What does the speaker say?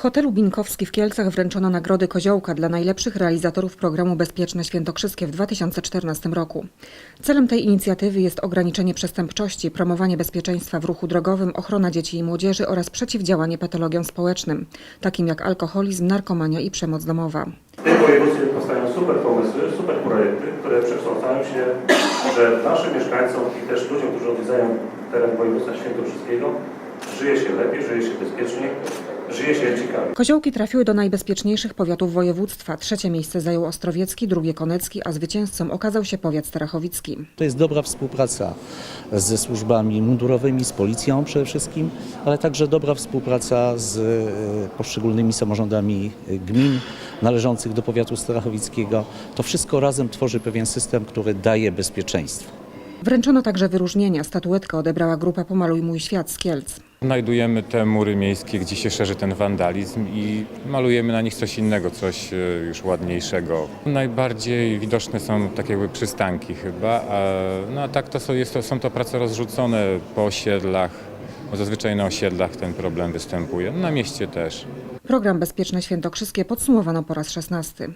hotelu Binkowski w Kielcach wręczono nagrody Koziołka dla najlepszych realizatorów programu Bezpieczne Świętokrzyskie w 2014 roku. Celem tej inicjatywy jest ograniczenie przestępczości, promowanie bezpieczeństwa w ruchu drogowym, ochrona dzieci i młodzieży oraz przeciwdziałanie patologiom społecznym, takim jak alkoholizm, narkomania i przemoc domowa. W tym województwie powstają super pomysły, super projekty, które przekształcają się, że naszym mieszkańcom i też ludziom, którzy odwiedzają teren województwa świętokrzyskiego, żyje się lepiej, żyje się bezpieczniej, żyje się ciekawie. Koziołki trafiły do najbezpieczniejszych powiatów województwa. Trzecie miejsce zajął Ostrowiecki, drugie Konecki, a zwycięzcą okazał się powiat starachowicki. To jest dobra współpraca ze służbami mundurowymi, z policją przede wszystkim, ale także dobra współpraca z e, poszczególnymi samorządami e, gmin należących do powiatu starachowickiego. To wszystko razem tworzy pewien system, który daje bezpieczeństwo. Wręczono także wyróżnienia. Statuetkę odebrała grupa Pomaluj Mój Świat z Kielc. Znajdujemy te mury miejskie, gdzie się szerzy ten wandalizm i malujemy na nich coś innego, coś e, już ładniejszego. Najbardziej widoczne są tak jakby przystanki chyba, no a tak to są, jest to, są to prace rozrzucone po osiedlach, bo zazwyczaj na osiedlach ten problem występuje, no, na mieście też. Program Bezpieczne Świętokrzyskie podsumowano po raz 16.